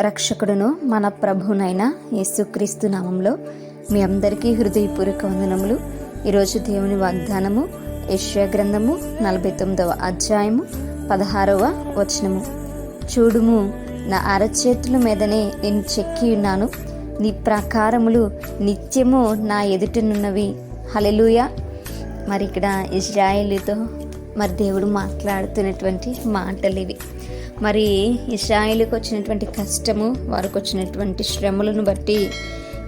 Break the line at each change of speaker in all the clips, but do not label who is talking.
రక్షకుడును మన ప్రభునైన యేసుక్రీస్తు నామంలో మీ అందరికీ హృదయపూర్వక వందనములు. ఈరోజు దేవుని వాగ్దానము యశ్వ గ్రంథము నలభై తొమ్మిదవ అధ్యాయము పదహారవ వచనము. చూడుము నా అరచేతుల మీదనే నేను చెక్కి ఉన్నాను. నీ ప్రకారములు నిత్యము నా ఎదుటనున్నవి. హలెలుయ మరి ఇక్కడ ఇజ్రాయేలీతో మరి దేవుడు మాట్లాడుతున్నటువంటి మాటలు ఇవి మరి ఇజ్రాయేలీకి వచ్చినటువంటి కష్టము వారికి వచ్చినటువంటి శ్రమలను బట్టి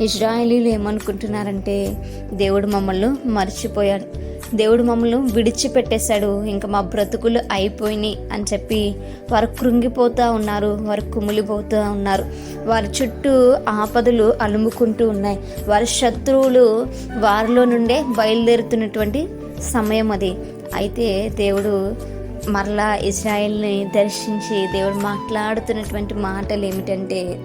ఇజ్రాయిలీలు ఏమనుకుంటున్నారంటే దేవుడు మమ్మల్ని మర్చిపోయాడు. దేవుడు మమ్మల్ని విడిచిపెట్టేశాడు. ఇంకా మా బ్రతుకులు అయిపోయినాయి అని చెప్పి వారు కృంగిపోతూ ఉన్నారు వారు కుమిలిపోతూ ఉన్నారు. వారి చుట్టూ ఆపదలు అలుముకుంటూ ఉన్నాయి. వారి శత్రువులు వారిలో నుండే బయలుదేరుతున్నటువంటి సమయం అది. అయితే దేవుడు మరలా ఇజ్రాయెల్ని దర్శించి దేవుడు మాట్లాడుతున్నటువంటి మాటలు ఏమిటంటే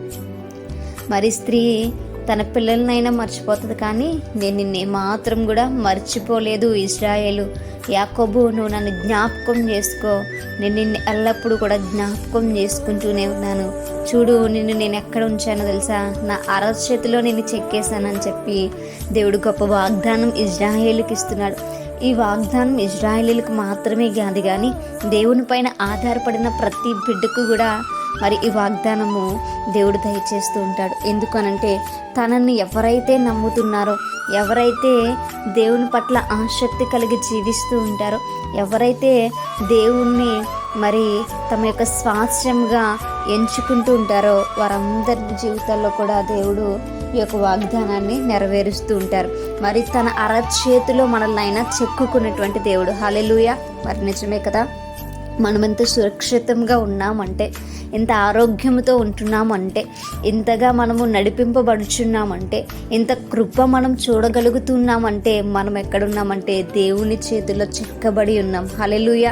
మరి స్త్రీ తన పిల్లలనైనా మర్చిపోతుంది కానీ నేను నిన్నే మాత్రం కూడా మర్చిపోలేదు. ఇజ్రాయేలు యాకోబు నువ్వు నన్ను జ్ఞాపకం చేసుకో. నేను నిన్ను ఎల్లప్పుడూ కూడా జ్ఞాపకం చేసుకుంటూనే ఉన్నాను. చూడు నిన్ను నేను ఎక్కడ ఉంచానో తెలుసా? నా అరచేతిలో నేను చెక్కేశానని చెప్పి దేవుడు గొప్ప వాగ్దానం ఇజ్రాయేలుకి ఇస్తున్నాడు ఈ వాగ్దానం ఇజ్రాయేలీలకు మాత్రమే కాదు కానీ దేవుని పైన ఆధారపడిన ప్రతి బిడ్డకు కూడా మరి ఈ వాగ్దానము దేవుడు దయచేస్తూ ఉంటాడు. ఎందుకనంటే తనని ఎవరైతే నమ్ముతున్నారో ఎవరైతే దేవుని పట్ల ఆసక్తి కలిగి జీవిస్తూ ఉంటారో ఎవరైతే దేవుణ్ణి మరి తమ యొక్క స్వాస్థ్యంగా ఎంచుకుంటూ ఉంటారో వారందరి జీవితాల్లో కూడా దేవుడు ఈ యొక్క వాగ్దానాన్ని నెరవేరుస్తూ ఉంటారు. మరి తన అరచేతిలో మనల్ని అయినా చెక్కుకున్నటువంటి దేవుడు. హలెలుయ మరి నిజమే కదా? మనమెంత సురక్షితంగా ఉన్నామంటే ఎంత ఆరోగ్యంతో ఉంటున్నామంటే ఇంతగా మనము నడిపింపబడుచున్నామంటే ఇంత కృప మనం చూడగలుగుతున్నామంటే మనం ఎక్కడున్నామంటే దేవుని చేతిలో చెక్కబడి ఉన్నాం. హలెలుయ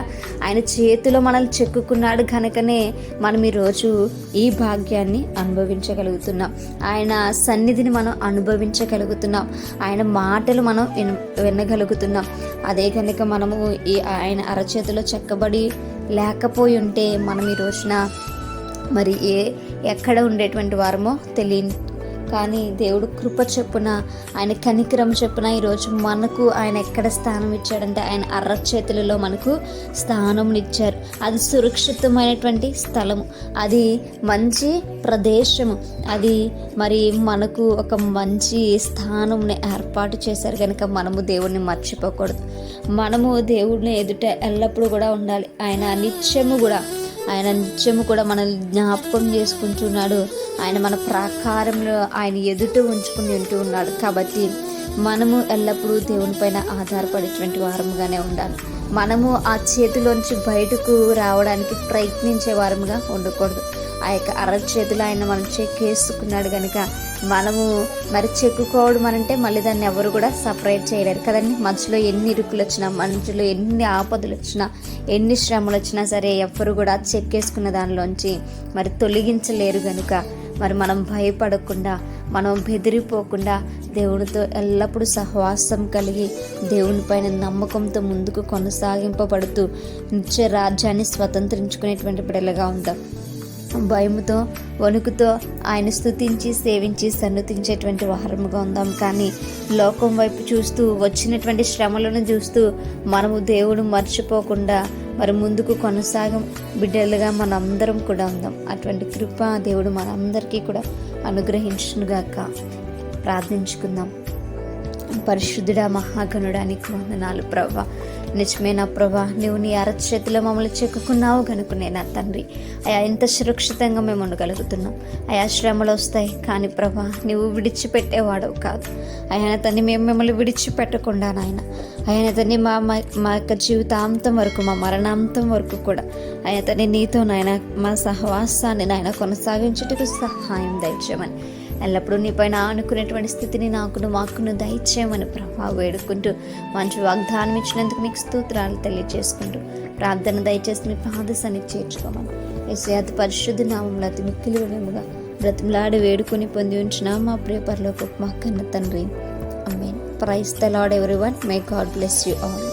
ఆయన చేతిలో మనల్ని చెక్కుకున్నాడు కనుకనే మనం ఈరోజు ఈ భాగ్యాన్ని అనుభవించగలుగుతున్నాం. ఆయన సన్నిధిని మనం అనుభవించగలుగుతున్నాం. ఆయన మాటలు మనం విన వినగలుగుతున్నాం. అదే కనుక మనము ఈ ఆయన అరచేతిలో చెక్కబడి లేకపోయి ఉంటే మనం ఈ రోజున మరి ఏ ఎక్కడ ఉండేటువంటి వారమో తెలియని కానీ దేవుడు కృప చెప్పున ఆయన కనికరం చెప్పున ఈరోజు మనకు ఆయన ఎక్కడ స్థానం ఇచ్చాడంటే ఆయన అరచేతులలో మనకు స్థానం ఇచ్చారు అది సురక్షితమైనటువంటి స్థలము. అది మంచి ప్రదేశము. అది మరి మనకు ఒక మంచి స్థానంని ఏర్పాటు చేశారు కనుక మనము దేవుణ్ణి మర్చిపోకూడదు. మనము దేవుడిని ఎదుట ఎల్లప్పుడూ కూడా ఉండాలి. ఆయన నిత్యము కూడా ఆయన నిత్యము కూడా మనల్ని జ్ఞాపకం చేసుకుంటున్నాడు. ఆయన మన ప్రాకారంలో ఆయన ఎదుట ఉంచుకుని ఉంటూ ఉన్నాడు. కాబట్టి మనము ఎల్లప్పుడూ దేవుని పైన ఆధారపడేటువంటి వారముగానే ఉండాలి. మనము ఆ చేతిలోంచి బయటకు రావడానికి ప్రయత్నించే వారముగా ఉండకూడదు. ఆ యొక్క అరచేతులు ఆయన మనం చెక్కేసుకున్నాడు కనుక మనము మరి చెక్కుకోవడం అనంటే మళ్ళీ దాన్ని ఎవరు కూడా సపరేట్ చేయలేరు కదండి. మధ్యలో ఎన్ని ఇరుకులు వచ్చినా మనుషులు ఎన్ని ఆపదలు వచ్చినా ఎన్ని శ్రమలు వచ్చినా సరే ఎవ్వరు కూడా చెక్కేసుకున్న దానిలోంచి మరి తొలగించలేరు కనుక మరి మనం భయపడకుండా మనం బెదిరిపోకుండా దేవునితో ఎల్లప్పుడూ సహవాసం కలిగి దేవుని పైన నమ్మకంతో ముందుకు కొనసాగింపబడుతూ నిత్య రాజ్యాన్ని స్వతంత్రించుకునేటువంటి బిడ్డలుగా ఉంటాం భయముతో వణుకుతో ఆయన స్థుతించి సేవించి సన్నతించేటువంటి వారముగా ఉందాం. కానీ లోకం వైపు చూస్తూ వచ్చినటువంటి శ్రమలను చూస్తూ మనము దేవుడు మర్చిపోకుండా మరి ముందుకు కొనసాగం బిడ్డలుగా మనందరం కూడా ఉందాం. అటువంటి కృప దేవుడు మనందరికీ కూడా అనుగ్రహించునుగాక. ప్రార్థించుకుందాం. పరిశుద్ధుడా మహాగణుడానికి వందనాలు ప్రభా నిజమే నా ప్రభా? నువ్వు నీ అరచేతిలో మమ్మల్ని చెక్కుకున్నావు కనుకునే నా తండ్రి? అయా ఎంత సురక్షితంగా మేము ఉండగలుగుతున్నాం. అయా శ్రమలు వస్తాయి కానీ ప్రభా నువ్వు విడిచిపెట్టేవాడవు కాదు. ఆయన తన్ని మేము మిమ్మల్ని విడిచిపెట్టకుండా నాయన. ఆయన తన్ని మా మా యొక్క జీవితాంతం వరకు మా మరణాంతం వరకు కూడా. ఆయన తన్ని నీతో నాయన మా సహవాసాన్ని నాయన కొనసాగించుటకు సహాయం దయచేయమని. ఎల్లప్పుడూ నీ పైన అనుకునేటువంటి స్థితిని నాకును మాకును దయచేయమని ప్రభా వేడుకుంటూ మంచి వాగ్దానం ఇచ్చినందుకు మీకు స్తోత్రాలు తెలియజేసుకుంటూ ప్రార్థన దయచేసి మీ పాద సన్నిధి చేర్చుకోమని ఎస్యాతి పరిశుద్ధ నామంలో అతి మిక్కిలి వినముగా బ్రతిమలాడి వేడుకొని పొంది ఉంచిన మా ప్రియ పరలోకి మా కన్న తండ్రి. I mean praise the lord every one may God bless you all